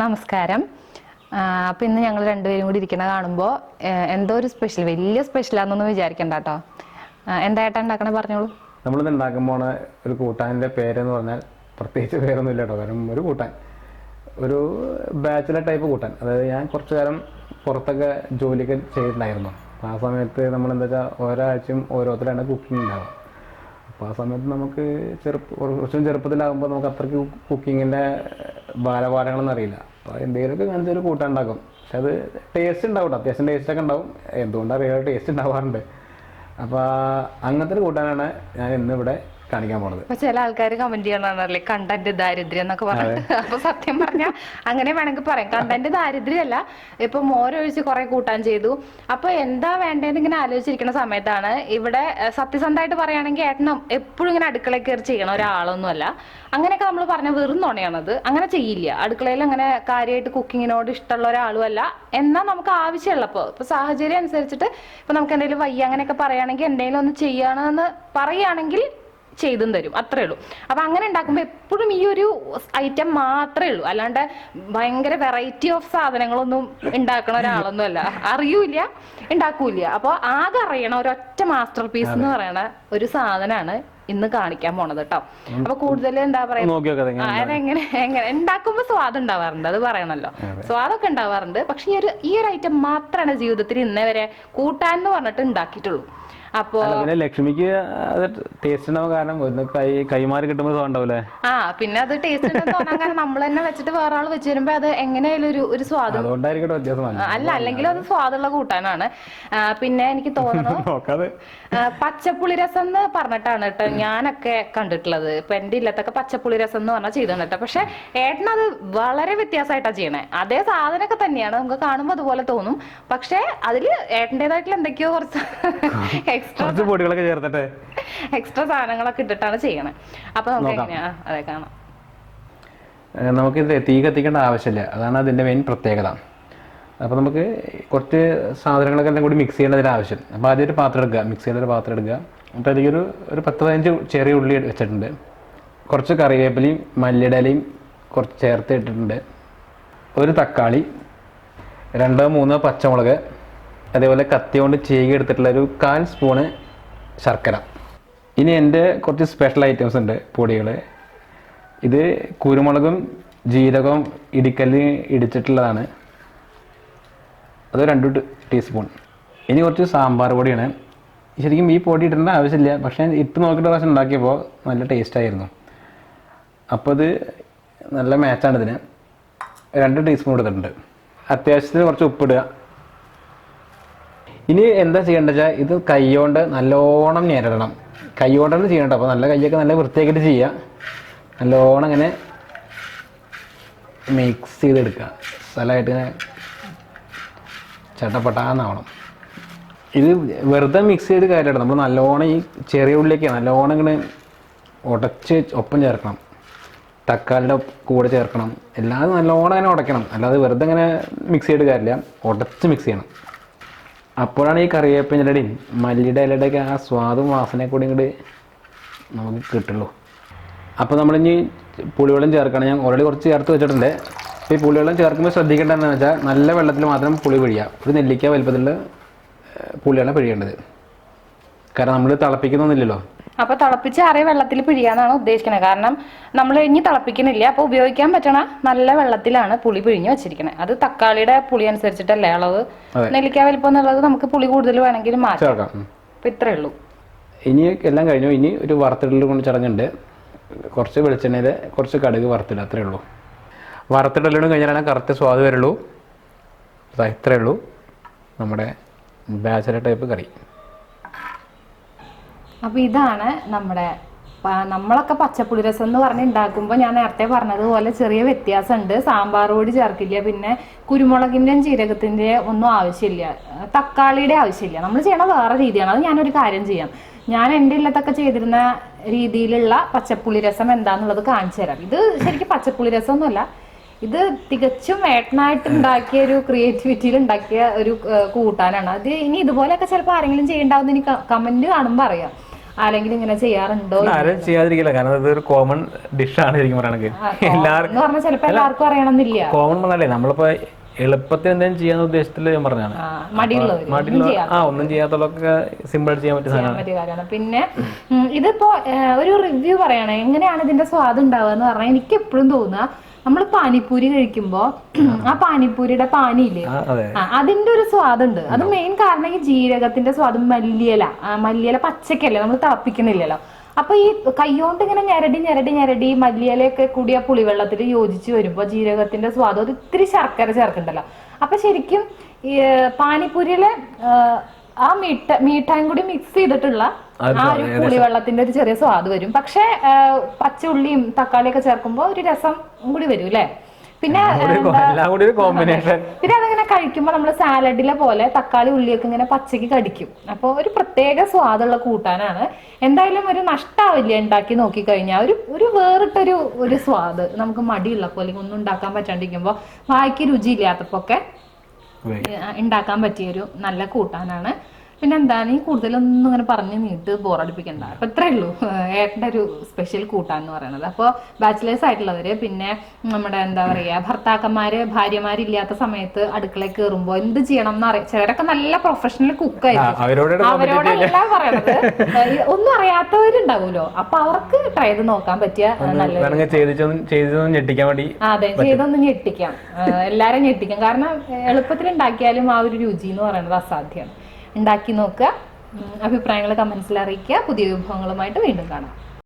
നമസ്കാരം. അപ്പം ഇന്ന് ഞങ്ങൾ രണ്ടുപേരും കൂടി ഇരിക്കുന്ന കാണുമ്പോൾ എന്തോ ഒരു സ്പെഷ്യൽ വലിയ സ്പെഷ്യലാണെന്നൊന്നും വിചാരിക്കണ്ട കേട്ടോ എന്തായിട്ടാ ഉണ്ടാക്കണേ പറഞ്ഞോളൂ. നമ്മളിത് ഉണ്ടാക്കാൻ പോണ ഒരു കൂട്ടാന്റെ പേരെന്ന് പറഞ്ഞാൽ പ്രത്യേകിച്ച് പേരൊന്നും ഇല്ല കേട്ടോ കാരണം ഒരു കൂട്ടാൻ. ഒരു ബാച്ചിലർ ടൈപ്പ് കൂട്ടാൻ. അതായത് ഞാൻ കുറച്ചു കാലം പുറത്തൊക്കെ ജോലിയൊക്കെ ചെയ്തിട്ടുണ്ടായിരുന്നു. ആ സമയത്ത് നമ്മൾ എന്താ വെച്ചാൽ ഒരാഴ്ചയും ഓരോരുത്തരാണ് കുക്കിംഗ് ഉണ്ടാവുക. അപ്പോൾ ആ സമയത്ത് നമുക്ക് ചെറുപ്പം കുറച്ചും ചെറുപ്പത്തിലാകുമ്പോൾ നമുക്ക് അത്രയ്ക്ക് കുക്കിങ്ങിന്റെ ബാലപാഠങ്ങളൊന്നും അറിയില്ല അപ്പോൾ എന്തെങ്കിലുമൊക്കെ കാണിച്ച ഒരു കൂട്ടാൻ ഉണ്ടാക്കും. പക്ഷെ അത് ടേസ്റ്റ് ഉണ്ടാവും കേട്ടോ അത്യാവശ്യം ടേസ്റ്റൊക്കെ ഉണ്ടാവും. എന്തുകൊണ്ടാണ് അറിയാതെ ടേസ്റ്റ് ഉണ്ടാവാറുണ്ട്. അപ്പോൾ അങ്ങനത്തെ ഒരു കൂട്ടാനാണ് ഞാൻ ഇന്നിവിടെ കാണിക്കാൻ പോണത്. അപ്പൊ ചില ആൾക്കാർ കമന്റ് ചെയ്യണല്ലേ കണ്ടന്റ് ദാരിദ്ര്യം എന്നൊക്കെ പറഞ്ഞിട്ട്. അപ്പൊ സത്യം പറഞ്ഞാൽ അങ്ങനെ വേണമെങ്കിൽ പറയാം. കണ്ടന്റ് ദാരിദ്ര്യമല്ല. ഇപ്പൊ മോരൊഴിച്ച് കുറെ കൂട്ടാൻ ചെയ്തു. അപ്പൊ എന്താ വേണ്ടതെന്ന് ഇങ്ങനെ ആലോചിച്ചിരിക്കുന്ന സമയത്താണ് ഇവിടെ സത്യസന്ധമായിട്ട് പറയുകയാണെങ്കിൽ ഏട്ടനും എപ്പോഴും ഇങ്ങനെ അടുക്കളയിൽ കയറി ചെയ്യണ ഒരാളൊന്നുമല്ല. അങ്ങനെയൊക്കെ നമ്മൾ പറഞ്ഞ വെറും നുണയാണത്. അങ്ങനെ ചെയ്യില്ല. അടുക്കളയിൽ അങ്ങനെ കാര്യമായിട്ട് കുക്കിങ്ങിനോട് ഇഷ്ടമുള്ള ഒരാളും അല്ല എന്നാൽ നമുക്ക് ആവശ്യമുള്ളപ്പോൾ ഇപ്പൊ സാഹചര്യം അനുസരിച്ചിട്ട് ഇപ്പൊ നമുക്ക് എന്തെങ്കിലും വയ്യ അങ്ങനെയൊക്കെ പറയുകയാണെങ്കിൽ എന്തെങ്കിലും ഒന്ന് ചെയ്യണമെന്ന് പറയുകയാണെങ്കിൽ ചെയ്തും തരും. അത്രേ ഉള്ളൂ. അപ്പൊ അങ്ങനെ ഉണ്ടാക്കുമ്പോൾ എപ്പോഴും ഈ ഒരു ഐറ്റം മാത്രമേ ഉള്ളൂ. അല്ലാണ്ട് ഭയങ്കര വെറൈറ്റി ഓഫ് സാധനങ്ങളൊന്നും ഉണ്ടാക്കണ ഒരാളൊന്നും അല്ല അറിയൂല ഉണ്ടാക്കൂല അപ്പൊ ആകെ അറിയണ ഒരൊറ്റ മാസ്റ്റർ പീസ് എന്ന് പറയണ ഒരു സാധനമാണ് ഇന്ന് കാണിക്കാൻ പോണത് കേട്ടോ അപ്പൊ കൂടുതൽ എന്താ പറയാ? നോക്കാം എങ്ങനെ ഉണ്ടാക്കുമ്പോ സ്വാദ് ഉണ്ടാവാറുണ്ട് അത് പറയണല്ലോ. സ്വാദൊക്കെ ഉണ്ടാവാറുണ്ട്. പക്ഷെ ഈ ഒരു ഈ ഒരു ഐറ്റം മാത്രമാണ് ജീവിതത്തിൽ ഇന്നേ വരെ കൂട്ടാൻ എന്ന് പറഞ്ഞിട്ട് ഉണ്ടാക്കിയിട്ടുള്ളൂ. അപ്പോ പിന്നെ ലക്ഷ്മിക്ക് അത് ടേസ്റ്റ് ഉണ്ടാവും കാരണം ഒന്ന് കൈ കൈമാറി കിട്ടുമ്പോൾ സുഖം ആ പിന്നെ അത് ടേസ്റ്റ് തോന്നാൻ കാരണം നമ്മൾ തന്നെ വെച്ചിട്ട് വേറെ ആൾ വെച്ച് വരുമ്പോ അത് എങ്ങനെയായാലും ഒരു ഒരു സ്വാദ് അതുകൊണ്ടായിരിക്കട്ടെ വ്യത്യാസം അല്ല അല്ലെങ്കിൽ അത് സ്വാദുള്ള കൂട്ടാനാണ്. പിന്നെ എനിക്ക് തോന്നുന്നു പച്ചപ്പുളി രസം എന്ന് പറഞ്ഞിട്ടാണ് കേട്ടോ ഞാനൊക്കെ കണ്ടിട്ടുള്ളത്. ഇപ്പൊ എന്റെ ഇല്ലത്തൊക്കെ പച്ചപ്പുളി രസം എന്ന് പറഞ്ഞാൽ ചെയ്തോണ്ട് കേട്ടോ. പക്ഷെ ഏട്ടനത് വളരെ വ്യത്യാസമായിട്ടാ ചെയ്യണേ. അതേ സാധനമൊക്കെ തന്നെയാണ്. നമുക്ക് കാണുമ്പോൾ അതുപോലെ തോന്നും. പക്ഷെ അതിൽ ഏട്ടന്റെതായിട്ടുള്ള എന്തൊക്കെയോ കുറച്ച് എക്സ്ട്രാ പൊടികളൊക്കെ ചേർത്തിട്ട്. എക്സ്ട്രാ സാധനങ്ങളൊക്കെ ഇട്ടിട്ടാണ് ചെയ്യണേ. അപ്പൊ നമുക്ക് എങ്ങനെയാ? അതെ കാണാം. നമുക്ക് നമുക്കിത് തീ കത്തിക്കേണ്ട ആവശ്യമില്ല. അതാണ് അതിന്റെ മെയിൻ പ്രത്യേകത. അപ്പോൾ നമുക്ക് കുറച്ച് സാധനങ്ങളൊക്കെ എല്ലാം കൂടി മിക്സ് ചെയ്യേണ്ടതിന് ആവശ്യം. അപ്പോൾ ആദ്യം ഒരു പാത്രം എടുക്കുക. മിക്സ് ചെയ്യേണ്ട ഒരു പാത്രം എടുക്കുക. അപ്പോൾ അതിലേക്ക് ഒരു പത്ത് പതിനഞ്ച് ചെറിയ ഉള്ളി വെച്ചിട്ടുണ്ട്. കുറച്ച് കറിവേപ്പിലയും മല്ലിടലയും കുറച്ച് ചേർത്ത് ഇട്ടിട്ടുണ്ട്. ഒരു തക്കാളി രണ്ടോ മൂന്നോ പച്ചമുളക് അതേപോലെ കത്തി കൊണ്ട് ചീകി എടുത്തിട്ടുള്ള ഒരു കാൽ സ്പൂണ് ശർക്കര. ഇനി എന്റെ കുറച്ച് സ്പെഷ്യൽ ഐറ്റംസ് ഉണ്ട് പൊടികൾ. ഇത് കുരുമുളകും ജീരകവും ഇടിക്കല്ല് ഇടിച്ചിട്ടുള്ളതാണ്. അത് രണ്ട് ടീസ്പൂൺ. ഇനി കുറച്ച് സാമ്പാർ പൊടിയാണ്. ശരിക്കും ഈ പൊടി ഇടേണ്ട ആവശ്യമില്ല. പക്ഷേ ഇട്ട് നോക്കിയിട്ട് പ്രാവശ്യം ഉണ്ടാക്കിയപ്പോൾ നല്ല ടേസ്റ്റ് ആയിരുന്നു. അപ്പോൾ ഇത് നല്ല മാച്ചാണ് ഇതിന്. രണ്ട് ടീസ്പൂൺ എടുത്തിട്ടുണ്ട്. അത്യാവശ്യത്തിന് കുറച്ച് ഉപ്പിടുക ഇനി എന്താ ചെയ്യേണ്ടത് വെച്ചാൽ ഇത് കൈകൊണ്ട് നല്ലോണം ഞെരടണം. കൈകൊണ്ടാണ് ചെയ്യേണ്ടത്. അപ്പോൾ നല്ല കൈയൊക്കെ നല്ല വൃത്തിയാക്കിയിട്ട് ചെയ്യുക. നല്ലോണം ഇങ്ങനെ മിക്സ് ചെയ്തെടുക്കുക. സ്ഥലമായിട്ട് ഇങ്ങനെ ചട്ടപ്പട്ടാന്നാവണം ഇത് വെറുതെ മിക്സ് ചെയ്ത് കാര്യമാണ് നമ്മൾ നല്ലോണം ഈ ചെറിയ ഉള്ളിലേക്ക് നല്ലോണം ഇങ്ങനെ ഉടച്ച് ഒപ്പം ചേർക്കണം. തക്കാളിയുടെ കൂടെ ചേർക്കണം. എല്ലാം നല്ലോണം അങ്ങനെ ഉടയ്ക്കണം. അല്ലാതെ വെറുതെ ഇങ്ങനെ മിക്സ് ചെയ്ത് കാര്യമില്ല. ഉടച്ച് മിക്സ് ചെയ്യണം. അപ്പോഴാണ് ഈ കറിവേപ്പിന്റെ ഇലയുടെയും മല്ലിയുടെ ഇലയുടെയൊക്കെ ആ സ്വാദും വാസനയും കൂടി ഇങ്ങോട്ട് നമുക്ക് കിട്ടുള്ളൂ. അപ്പോൾ നമ്മൾ ഇനി പുളിവെള്ളം ചേർക്കണം. ഞാൻ ഓൾറെഡി കുറച്ച് ചേർത്ത് വെച്ചിട്ടുണ്ട്. അപ്പോൾ ഈ പുളിവെള്ളം ചേർക്കുമ്പോൾ ശ്രദ്ധിക്കേണ്ടതെന്ന് വെച്ചാൽ നല്ല വെള്ളത്തിൽ മാത്രം പുളി പിഴിയുക. ഒരു നെല്ലിക്ക വലുപ്പത്തിലുള്ള പുളിയാണ് പിഴിയേണ്ടത്. കാരണം നമ്മൾ തിളപ്പിക്കുന്നൊന്നുമില്ലല്ലോ. അപ്പൊ തിളപ്പിച്ച് അറിയ വെള്ളത്തിൽ പിഴിയാന്നാണ് ഉദ്ദേശിക്കുന്നത് കാരണം നമ്മൾ ഇനി തിളപ്പിക്കുന്നില്ല അപ്പൊ ഉപയോഗിക്കാൻ പറ്റണ നല്ല വെള്ളത്തിലാണ് പുളി പിഴിഞ്ഞ് വെച്ചിരിക്കുന്നത് അത് തക്കാളിയുടെ പുളി അനുസരിച്ചിട്ടല്ലേ അളവ്. നെല്ലിക്ക വലിപ്പം എന്നുള്ളത് നമുക്ക് പുളി കൂടുതൽ വേണമെങ്കിൽ മാറ്റാം. അപ്പൊ ഇത്രേ ഉള്ളൂ. ഇനി എല്ലാം കഴിഞ്ഞു. ഇനി ഒരു വറുത്തിടൽ കൊണ്ട് ചടങ്ങുണ്ട്. കുറച്ച് വെളിച്ചെണ്ണയിൽ കുറച്ച് കടുക് വറുത്തിടുക. അത്രേ ഉള്ളൂ. വറുത്തിടലും കഴിഞ്ഞാലാണ് കറക്റ്റ് സ്വാദ് വരുള്ളൂ. ഇത്രേ ഉള്ളൂ. നമ്മുടെ ബാച്ചലർ ടൈപ്പ് കറി. അപ്പൊ ഇതാണ് നമ്മുടെ നമ്മളൊക്കെ പച്ചപ്പുളി രസം എന്ന് പറഞ്ഞ് ഉണ്ടാക്കുമ്പോൾ ഞാൻ നേരത്തെ പറഞ്ഞതുപോലെ ചെറിയ വ്യത്യാസമുണ്ട് സാമ്പാർ പൊടി ചേർക്കില്ല. പിന്നെ കുരുമുളകിന്റെയും ജീരകത്തിന്റെയും ഒന്നും ആവശ്യമില്ല. തക്കാളിയുടെ ആവശ്യമില്ല. നമ്മൾ ചെയ്യണ വേറെ രീതിയാണ്. അത് ഞാനൊരു കാര്യം ചെയ്യാം. ഞാൻ എന്റെ ഇല്ലത്തൊക്കെ ചെയ്തിരുന്ന രീതിയിലുള്ള പച്ചപ്പുളി രസം എന്താന്നുള്ളത് കാണിച്ചു തരാം. ഇത് ശരിക്കും പച്ചപ്പുളി രസമൊന്നുമല്ല. ഇത് തികച്ചും ഏട്ടനായിട്ട് ഉണ്ടാക്കിയ ഒരു ക്രിയേറ്റിവിറ്റിയിൽ ഉണ്ടാക്കിയ ഒരു കൂട്ടാനാണ്. അത് ഇനി ഇതുപോലെയൊക്കെ ചിലപ്പോൾ ആരെങ്കിലും ചെയ്യണ്ടാവുന്ന എനിക്ക് കമന്റ് കാണുമ്പോൾ അറിയാം. ആരെങ്കിലും ഇങ്ങനെ ചെയ്യാറുണ്ടോ? ആരും ചെയ്യാതിരിക്കില്ല. കാരണം ഇതൊരു കോമൺ ഡിഷാണ് ശരിക്കും പറയണെങ്കിൽ എല്ലാവർക്കും എല്ലാവർക്കും അറിയണമെന്നില്ല. കോമൺ പറഞ്ഞാലേ നമ്മളിപ്പോ എളുപ്പത്തിൽ എന്തെങ്കിലും ചെയ്യാന്ന ഉദ്ദേശത്തിൽ ഞാൻ പറഞ്ഞാണ് ആ, ഒന്നും ചെയ്യാത്തതൊക്കെ സിമ്പിൾ ചെയ്യാൻ പറ്റിയ സാധനമാണ്. പിന്നെ ഇതിപ്പോ ഒരു റിവ്യൂ പറയണേ എങ്ങനെയാണ് ഇതിന്റെ സ്വാദ് ഉണ്ടാവുക എന്ന് പറഞ്ഞാൽ എനിക്ക് എപ്പോഴും തോന്നുക നമ്മൾ പാനിപ്പൂരി കഴിക്കുമ്പോ ആ. പാനിപ്പൂരിയുടെ പാനിയില്ലേ? അതിന്റെ ഒരു സ്വാദുണ്ട്. അത് മെയിൻ കാരണം ഈ ജീരകത്തിന്റെ സ്വാദം മല്ലിയല. മല്ലിയില പച്ചക്കല്ലേ? നമ്മൾ തിളപ്പിക്കണില്ലല്ലോ അപ്പൊ ഈ കൈകൊണ്ട് ഇങ്ങനെ ഞെരടി ഞെരടി ഞെരടി മല്ലിയിലയൊക്കെ കൂടി ആ പുളിവെള്ളത്തിൽ യോജിച്ച് വരുമ്പോ ജീരകത്തിന്റെ സ്വാദം അത് ഇത്തിരി ശർക്കര ചേർക്കണ്ടല്ലോ. അപ്പൊ ശരിക്കും ഈ പാനിപ്പൂരിയിലെ ആ, മീട്ട മീഠായും കൂടി മിക്സ് ചെയ്തിട്ടുള്ള ആ ഒരു പുളിവെള്ളത്തിന്റെ ഒരു ചെറിയ സ്വാദ് വരും. പക്ഷെ പച്ച ഉള്ളിയും തക്കാളിയൊക്കെ ചേർക്കുമ്പോൾ ഒരു രസം കൂടി വരും അല്ലേ പിന്നെ കോമ്പിനേഷൻ പിന്നെ അതങ്ങനെ കഴിക്കുമ്പോൾ നമ്മൾ സാലഡിലെ പോലെ തക്കാളി ഉള്ളിയൊക്കെ ഇങ്ങനെ പച്ചയ്ക്ക് കടിക്കും. അപ്പോൾ ഒരു പ്രത്യേക സ്വാദുള്ള കൂട്ടാനാണ്. എന്തായാലും ഒരു നഷ്ടാവില്ല ഉണ്ടാക്കി നോക്കിക്കഴിഞ്ഞാൽ ഒരു ഒരു വേറിട്ടൊരു ഒരു സ്വാദ് നമുക്ക് മടിയുള്ള പോലെ ഒന്നും ഉണ്ടാക്കാൻ പറ്റാണ്ടിരിക്കുമ്പോൾ വായിക്ക് രുചിയില്ലാത്തപ്പോൾ ഒക്കെ ഉണ്ടാക്കാൻ പറ്റിയൊരു നല്ല കൂട്ടാനാണ്. പിന്നെ എന്താണ് ഈ കൂടുതലൊന്നും ഇങ്ങനെ പറഞ്ഞ് നീട്ട് ബോറടിപ്പിക്കണ്ട അപ്പൊ ഇത്രേ ഉള്ളൂ. ഏട്ടന്റെ ഒരു സ്പെഷ്യൽ കൂട്ടാൻ എന്ന് പറയുന്നത് അപ്പോൾ ബാച്ചിലേഴ്സ് ആയിട്ടുള്ളവര് പിന്നെ നമ്മുടെ എന്താ പറയാ ഭർത്താക്കന്മാര് ഭാര്യമാരില്ലാത്ത സമയത്ത് അടുക്കളയിൽ കയറുമ്പോൾ എന്ത് ചെയ്യണം എന്ന് അറിയാം. ചിലരൊക്കെ നല്ല പ്രൊഫഷണൽ കുക്കായിരിക്കും അവരോട് അവരോടല്ല പറയുന്നത് ഒന്നും അറിയാത്തവരുണ്ടാവുമല്ലോ. അപ്പൊ അവർക്ക് ട്രൈ ചെയ്ത് നോക്കാൻ പറ്റിയ നല്ല ഞെട്ടിക്കാൻ വേണ്ടി അതെ ചെയ്തൊന്ന് ഞെട്ടിക്കാം. എല്ലാരും ഞെട്ടിക്കാം. കാരണം എളുപ്പത്തിൽ ഉണ്ടാക്കിയാലും ആ ഒരു രുചി എന്ന് പറയുന്നത് അസാധ്യമാണ് ഉണ്ടാക്കി നോക്കുക. അഭിപ്രായങ്ങൾ കമന്റ്സിൽ അറിയിക്കുക. പുതിയ വിഭവങ്ങളുമായിട്ട് വീണ്ടും കാണാം.